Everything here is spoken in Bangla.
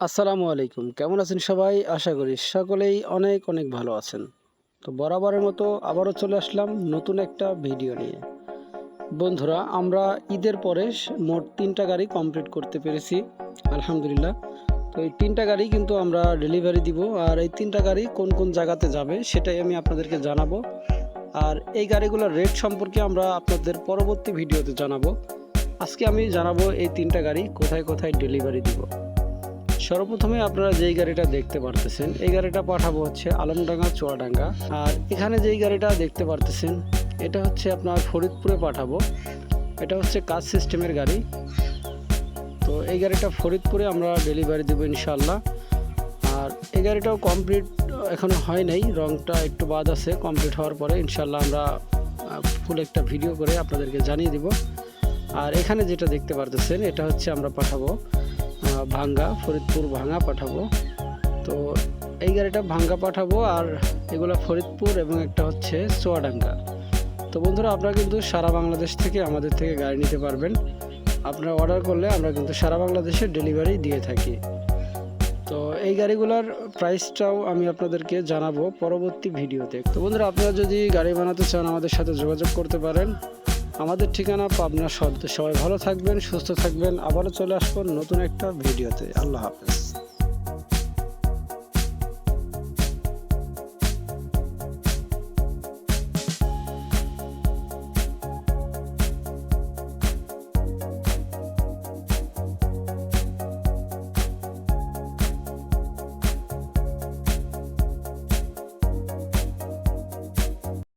আসসালামু আলাইকুম। কেমন আছেন সবাই? আশা করি সকলেই অনেক অনেক ভালো আছেন। তো বরাবরের মতো আবারও চলে আসলাম নতুন একটা ভিডিও নিয়ে। বন্ধুরা, আমরা ঈদের পরে মোট তিনটা গাড়ি কমপ্লিট করতে পেরেছি, আলহামদুলিল্লাহ। তো এই তিনটা গাড়ি কিন্তু আমরা ডেলিভারি দিব। আর এই তিনটা গাড়ি কোন কোন জায়গাতে যাবে সেটাই আমি আপনাদেরকে জানাব। আর এই গাড়িগুলোর রেট সম্পর্কে আমরা আপনাদের পরবর্তী ভিডিওতে জানাব। আজকে আমি জানাব এই তিনটা গাড়ি কোথায় কোথায় ডেলিভারি দিব। সর্বপ্রথমে আপনারা যেই গাড়িটা দেখতে পারতেছেন, এই গাড়িটা পাঠাবো হচ্ছে আলমডাঙ্গা, চুয়াডাঙ্গা। আর এখানে যেই গাড়িটা দেখতে পারতেছেন, এটা হচ্ছে আপনার ফরিদপুরে পাঠাবো। এটা হচ্ছে কাজ সিস্টেমের গাড়ি। তো এই গাড়িটা ফরিদপুরে আমরা ডেলিভারি দেবো ইনশাল্লাহ আর এই গাড়িটাও কমপ্লিট এখনও হয় নাই, রংটা একটু বাদ আছে, কমপ্লিট হওয়ার পরে ইনশাল্লাহ আমরা ফুল একটা ভিডিও করে আপনাদেরকে জানিয়ে দিব। আর এখানে যেটা দেখতে পারতেছেন, এটা হচ্ছে আমরা পাঠাবো। ভাঙ্গা, ফরিদপুর ভাঙ্গা পাঠাবো। তো এই গাড়িটা ভাঙ্গা পাঠাবো আর এগুলো ফরিদপুর এবং একটা হচ্ছে চুয়াডাঙ্গা। তো বন্ধুরা, আপনারা কিন্তু সারা বাংলাদেশ থেকে আমাদের থেকে গাড়ি নিতে পারবেন। আপনারা অর্ডার করলে আমরা কিন্তু সারা বাংলাদেশে ডেলিভারি দিয়ে থাকি। তো এই গাড়িগুলোর প্রাইসটাও আমি আপনাদেরকে জানাব পরবর্তী ভিডিওতে। তো বন্ধুরা, আপনারা যদি গাড়ি বানাতে চান, আমাদের সাথে যোগাযোগ করতে পারেন। আমাদের ঠিকানা পাবনা শর্ত সবাই ভালো থাকবেন, সুস্থ থাকবেন। আবারও চলে আসব নতুন একটা ভিডিওতে। আল্লাহ হাফেজ।